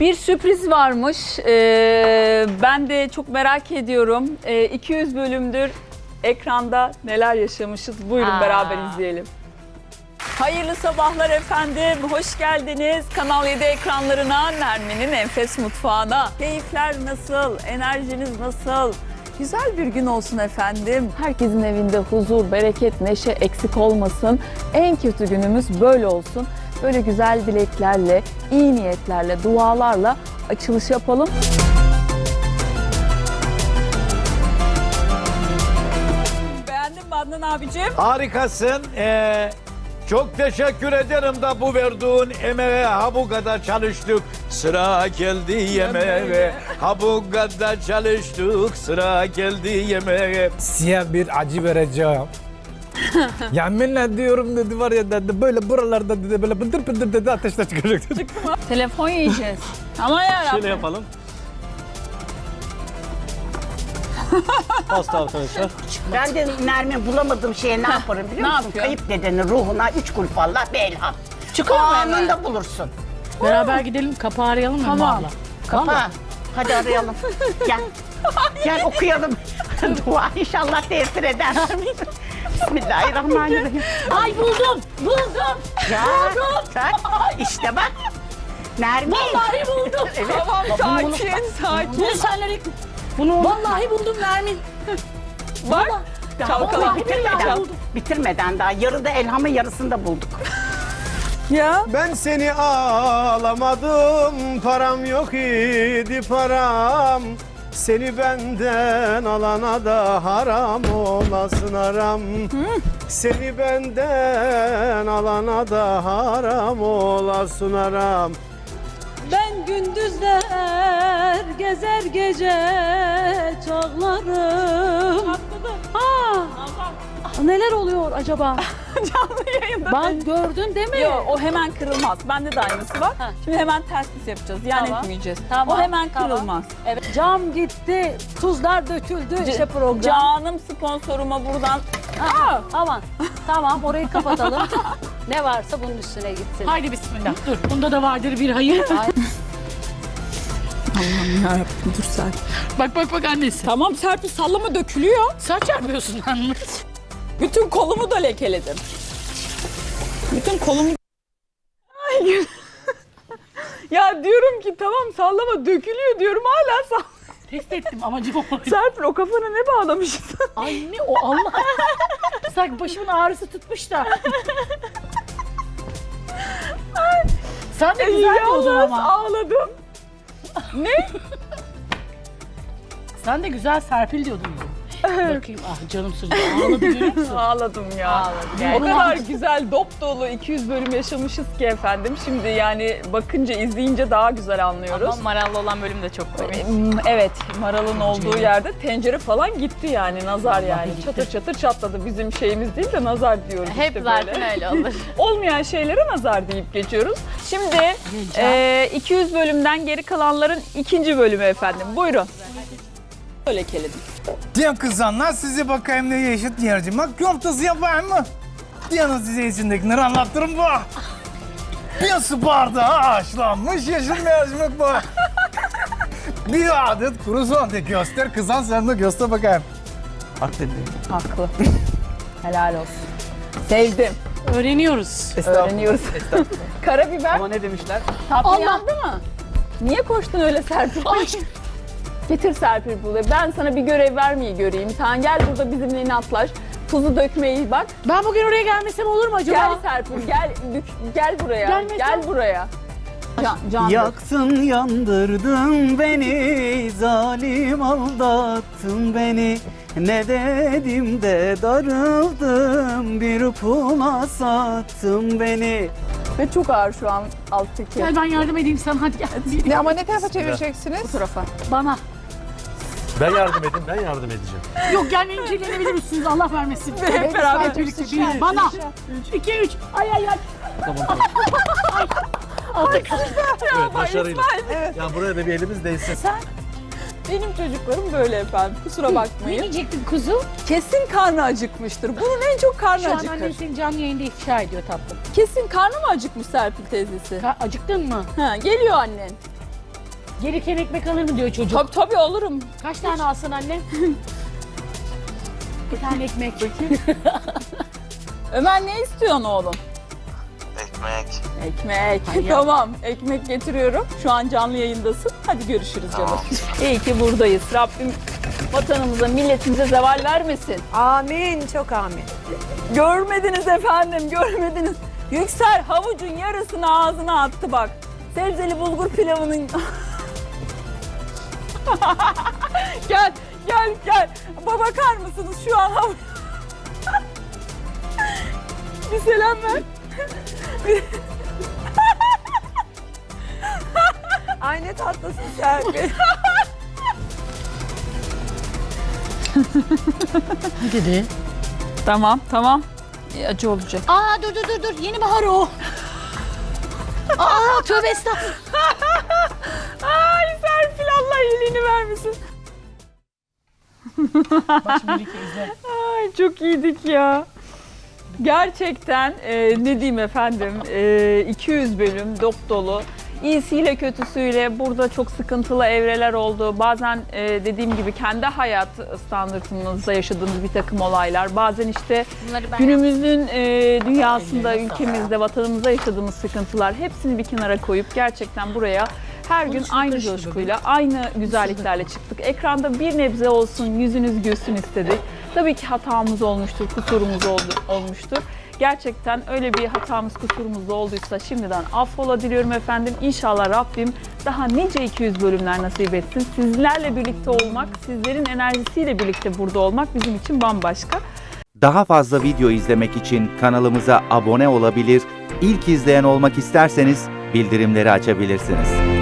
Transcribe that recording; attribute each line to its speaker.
Speaker 1: Bir sürpriz varmış. Ee, ben de çok merak ediyorum. Ee, 200 bölümdür ekranda neler yaşamışız. Buyurun
Speaker 2: Aa.
Speaker 1: beraber izleyelim. Hayırlı sabahlar efendim. Hoş geldiniz Kanal 7 ekranlarına, Nermin'in Enfes Mutfağı'na. Keyifler nasıl? Enerjiniz nasıl? Güzel bir gün olsun efendim. Herkesin evinde huzur, bereket, neşe eksik olmasın. En kötü günümüz böyle olsun. Böyle güzel dileklerle, iyi niyetlerle, dualarla açılış yapalım. Beğendin mi Adnan abicim?
Speaker 3: Harikasın. Ee, çok teşekkür ederim da bu verdiğin emeğe ha bu kadar çalıştık. Sıra geldi yemeğe. Ha bu kadar çalıştık. Sıra geldi yemeğe.
Speaker 4: siyah bir acı vereceğim. Yeminle diyorum dedi var ya dedi böyle buralarda dedi böyle bıdır bıdır dedi ateşle çıkacak dedi.
Speaker 1: Telefon yiyeceğiz. Ama yarabbim.
Speaker 5: Şöyle yapalım. Pasta arkadaşlar.
Speaker 6: Ben de Nermin bulamadığım şeye ne yaparım biliyor
Speaker 1: ne
Speaker 6: musun?
Speaker 1: yapıyor?
Speaker 6: Kayıp dedenin ruhuna üç kul fallah bir elham. Çıkıyor Anında bulursun.
Speaker 2: Beraber gidelim kapı arayalım mı?
Speaker 1: Tamam.
Speaker 2: Valla.
Speaker 6: Ha, hadi arayalım. Gel. Gel okuyalım. Dua inşallah tesir eder. Bismillahirrahmanirrahim.
Speaker 2: Ay buldum. Buldum.
Speaker 6: Ya, tak. İşte bak. Nermin.
Speaker 2: Vallahi buldum.
Speaker 6: Evet.
Speaker 1: Tamam sakin sakin.
Speaker 2: Bu senleri... Bunu Vallahi buldum Nermin.
Speaker 1: Bak.
Speaker 6: Daha
Speaker 1: Çalkala.
Speaker 6: vallahi bitirmeden,
Speaker 1: Buldum.
Speaker 6: bitirmeden daha yarıda elhamın yarısını da bulduk.
Speaker 1: Ya.
Speaker 7: Ben seni ağlamadım, param yok idi param. Seni benden alana da haram olasın haram. Seni benden alana da haram olasın haram.
Speaker 8: Ben gündüzler gezer gece çağlarım. Aa, neler oluyor acaba?
Speaker 1: Canlı yayında.
Speaker 8: Ben gördün değil mi?
Speaker 1: Yok o hemen kırılmaz. Bende de aynısı var.
Speaker 8: Ha.
Speaker 1: Şimdi hemen ters düz yapacağız. Yan
Speaker 8: Tamam.
Speaker 1: etmeyeceğiz.
Speaker 8: Tamam,
Speaker 1: O hemen
Speaker 8: tamam.
Speaker 1: kırılmaz.
Speaker 8: Evet. Cam gitti, tuzlar döküldü
Speaker 1: C-
Speaker 8: işte program.
Speaker 1: Canım sponsoruma buradan. Aa!
Speaker 8: Aman tamam orayı kapatalım. ne varsa bunun üstüne gitsin.
Speaker 2: Haydi bismillah. Dur. Bunda da vardır bir hayır.
Speaker 1: Yarabbim dur sen.
Speaker 2: bak bak bak annesi.
Speaker 1: Tamam Serpil sallama dökülüyor.
Speaker 2: Sen çarpıyorsun anne.
Speaker 1: Bütün kolumu da lekeledim. Bütün kolumu... Ay. ya diyorum ki tamam sallama dökülüyor diyorum hala sall.
Speaker 2: Test ettim amacım o.
Speaker 1: Serpil o kafana ne bağlamışsın?
Speaker 2: Anne o Allah. Sanki başımın ağrısı tutmuş da. Sen de güzel oldun ama.
Speaker 1: ağladım. ne?
Speaker 2: Sen de güzel Serpil diyordun. Bakayım ah canım sıcak ağladı görüyor musun?
Speaker 1: Ağladım ya. o kadar güzel dop dolu 200 bölüm yaşamışız ki efendim. Şimdi yani bakınca izleyince daha güzel anlıyoruz.
Speaker 9: Ama Marallı olan bölüm de çok komik.
Speaker 1: Evet, Maral'ın olduğu yerde tencere falan gitti yani nazar yani. Çatır çatır çatladı. Bizim şeyimiz değil de nazar diyoruz
Speaker 9: Hep
Speaker 1: işte
Speaker 9: zaten
Speaker 1: böyle.
Speaker 9: öyle olur.
Speaker 1: Olmayan şeylere nazar deyip geçiyoruz. Şimdi e, 200 bölümden geri kalanların ikinci bölümü efendim. Buyurun. Öyle keledim.
Speaker 4: Diyen kızanlar size bakayım ne yaşıt yercimek köftesi yapayım mı? Diyanın size içindekileri anlatırım bu. Bir su bardağı haşlanmış yeşil mercimek bu. Bir adet kuru soğan de göster kızan sen de göster bakayım. Bak dedi.
Speaker 1: Haklı. Helal olsun. Sevdim.
Speaker 2: Öğreniyoruz.
Speaker 1: Öğreniyoruz. Karabiber.
Speaker 5: Ama ne demişler?
Speaker 1: Tatlı yandı mı? Niye koştun öyle Serpil? Getir Serpil buraya. Ben sana bir görev vermeyi göreyim. Sen gel burada bizimle inatlaş. Tuzu dökmeyi bak.
Speaker 2: Ben bugün oraya gelmesem olur mu acaba?
Speaker 1: Gel Serpil gel dük- gel buraya.
Speaker 2: Gelmesem-
Speaker 1: Gel buraya. Can, can
Speaker 5: Yaktın yandırdın beni, zalim aldattın beni. Ne dedim de darıldım, bir pula sattın beni.
Speaker 1: Ve çok ağır şu an alttaki.
Speaker 2: Gel ben yardım edeyim sana hadi gel.
Speaker 10: Ne ama ne tarafa çevireceksiniz?
Speaker 1: Bu tarafa.
Speaker 2: Bana.
Speaker 5: Ben yardım edeyim, ben yardım edeceğim.
Speaker 2: Yok gelmeyince gelebilir misiniz Allah vermesin.
Speaker 1: Hep beraber.
Speaker 2: Birlikte bir. Bana. İki üç. Ay ay ay.
Speaker 5: Tamam.
Speaker 2: Aldık.
Speaker 5: evet, başarıyla. Ya buraya da bir elimiz değsin.
Speaker 1: Benim çocuklarım böyle efendim. Kusura
Speaker 2: Ne
Speaker 1: bakmayın.
Speaker 2: diyecektin kuzu?
Speaker 1: Kesin karnı acıkmıştır. Bunun en çok karnı
Speaker 2: Şu an
Speaker 1: acıkır.
Speaker 2: annen seni canlı yayında ifşa ediyor tatlım.
Speaker 1: Kesin karnı mı acıkmış Serpil teyzesi?
Speaker 2: Ka- acıktın mı?
Speaker 1: Ha, geliyor annen.
Speaker 2: Gelirken ekmek alır mı diyor çocuk.
Speaker 1: Tabii tabii olurum.
Speaker 2: Kaç tane alsın anne? bir tane ekmek.
Speaker 1: Ömer ne istiyorsun oğlum?
Speaker 11: Ekmek.
Speaker 1: Ekmek. Tamam. Ekmek getiriyorum. Şu an canlı yayındasın. Hadi görüşürüz canım. İyi ki buradayız. Rabbim vatanımıza, milletimize zeval vermesin.
Speaker 10: Amin, çok amin.
Speaker 1: Görmediniz efendim, görmediniz. Yüksel havucun yarısını ağzına attı bak. Sebzeli bulgur pilavının... gel, gel, gel. Ba- Bakar mısınız şu an havuç... Bir selam ver. Ay ne tatlısın sen.
Speaker 2: Ne dedi?
Speaker 1: tamam, tamam. İyi, Acı olacak.
Speaker 2: Aa dur dur dur dur. Yeni bahar o. Aa tövbe estağfurullah.
Speaker 1: Allah iyiliğini vermesin.
Speaker 2: Bak şimdi Melike izle.
Speaker 1: Ay çok iyiydik ya. Gerçekten e, ne diyeyim efendim e, 200 bölüm dop dolu. İyisiyle kötüsüyle burada çok sıkıntılı evreler oldu. Bazen e, dediğim gibi kendi hayat standartınızda yaşadığınız bir takım olaylar. Bazen işte
Speaker 8: Bunları ben
Speaker 1: günümüzün e, dünyasında, ülkemizde, vatanımızda yaşadığımız sıkıntılar hepsini bir kenara koyup gerçekten buraya her gün aynı coşkuyla, aynı güzelliklerle çıktık. Ekranda bir nebze olsun, yüzünüz gülsün istedik. Tabii ki hatamız olmuştur, kusurumuz oldu, olmuştur. Gerçekten öyle bir hatamız, kusurumuz da olduysa şimdiden affola diliyorum efendim. İnşallah Rabbim daha nice 200 bölümler nasip etsin. Sizlerle birlikte olmak, sizlerin enerjisiyle birlikte burada olmak bizim için bambaşka.
Speaker 11: Daha fazla video izlemek için kanalımıza abone olabilir, ilk izleyen olmak isterseniz bildirimleri açabilirsiniz.